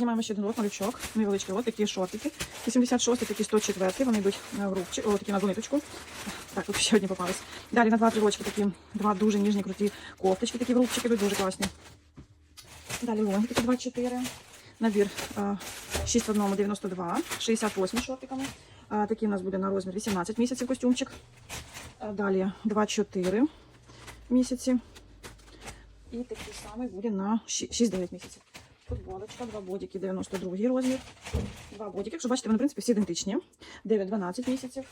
Знімаємо ще один лот новичок, невеличкий лот, такі шортики. 86 такі 104 вони йдуть в рубчик, о, такі на ниточку. Так, тут ще одні попались. Далі на два брілочки такі, два дуже ніжні, круті кофточки, такі в рубчик ідуть, дуже класні. Далі лонги такі 24. Набір а, 6 в одному 92, 68 шортиками. Такий у нас буде на розмір 18 місяців костюмчик. Далі 24 місяці. І такий самий буде на 6-9 місяців. Футболочка, два бодики, 92 розмір. Два бодики. Якщо бачите, вони, в принципі, всі ідентичні. 9-12 місяців.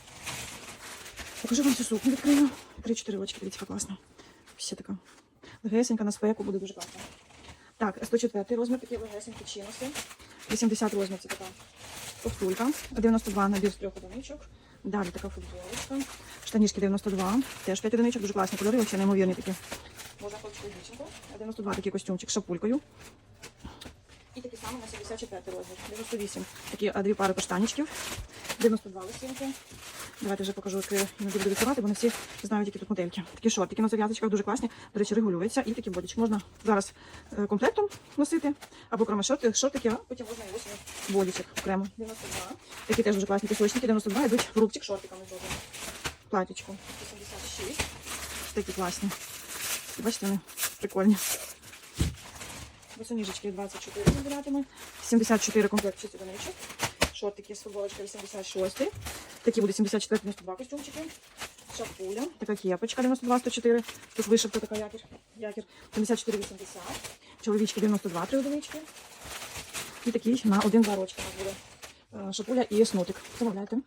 Покажу вам цю сукню відкрию. Три-чотири очки, дивіться, класна. Ще така легесенька на спеку буде дуже класно. Так, 104 розмір, такі легесенькі чинуси. 80 розмір, це така ковтулька. 92 набір з трьох одиничок. Далі така футболочка. Штанішки 92, теж 5 одиничок, дуже класні кольори, взагалі неймовірні такі. Можна хлопчику і дівчинку. 92 такий костюмчик з шапулькою. І такі самі на 74 розмір. 98. Такі дві пари каштанічків. 92 лисинки. Давайте вже покажу, як я не буду відкривати, бо не всі знають, які тут модельки. Такі шортики на зав'язочках дуже класні. До речі, регулюються. І такі бодічки. Можна зараз е, комплектом носити, або окремо шорти, шортики, а потім можна і восьми бодічок окремо. 92. Такі теж дуже класні пісочники. 92 йдуть в рубчик шортиками зроблені. Платічку. 86. Такі класні. Бачите, вони прикольні. Босоніжечки 24 набиратиме. 74 комплект 6 одиничок. Шортики з футболочкою 86. Такі буде 74 92 костюмчики. Шапуля. Така кепочка 92 104. Тут вишивка така якір. Якір 74 80. Чоловічки 92 3 одинички. І такий на один два рочки у нас буде. Е, Шапуля і снутик. Замовляйте.